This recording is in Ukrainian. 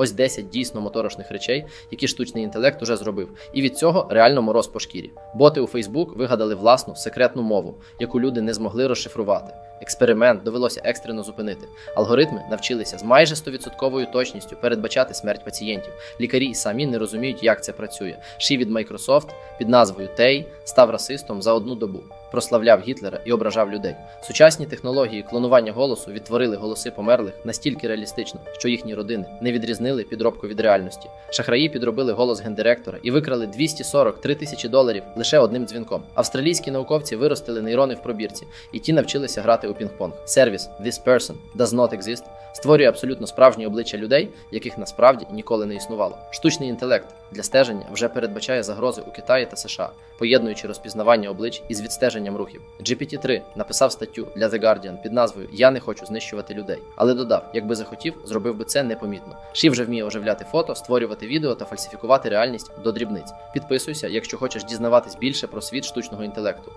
Ось 10 дійсно моторошних речей, які штучний інтелект уже зробив. І від цього реально мороз по шкірі. Боти у Facebook вигадали власну секретну мову, яку люди не змогли розшифрувати. Експеримент довелося екстрено зупинити. Алгоритми навчилися з майже 100% точністю передбачати смерть пацієнтів. Лікарі й самі не розуміють, як це працює. Ші від Microsoft під назвою Тей став расистом за одну добу. Прославляв Гітлера і ображав людей. Сучасні технології клонування голосу відтворили голоси померлих настільки реалістично, що їхні родини не відрізнили підробку від реальності. Шахраї підробили голос гендиректора і викрали 243 тисячі доларів лише одним дзвінком. Австралійські науковці виростили нейрони в пробірці, і ті навчилися грати у пінг-понг. Сервіс This Person Does Not Exist створює абсолютно справжні обличчя людей, яких насправді ніколи не існувало. Штучний інтелект для стеження вже передбачає загрози у Китаї та США, поєднуючи розпізнавання облич із відстеженням рухів. GPT-3 написав статтю для The Guardian під назвою Я не хочу знищувати людей, але додав, якби захотів, зробив би це непомітно. Ші вже вміє оживляти фото, створювати відео та фальсифікувати реальність до дрібниць. Підписуйся, якщо хочеш дізнаватись більше про світ штучного інтелекту.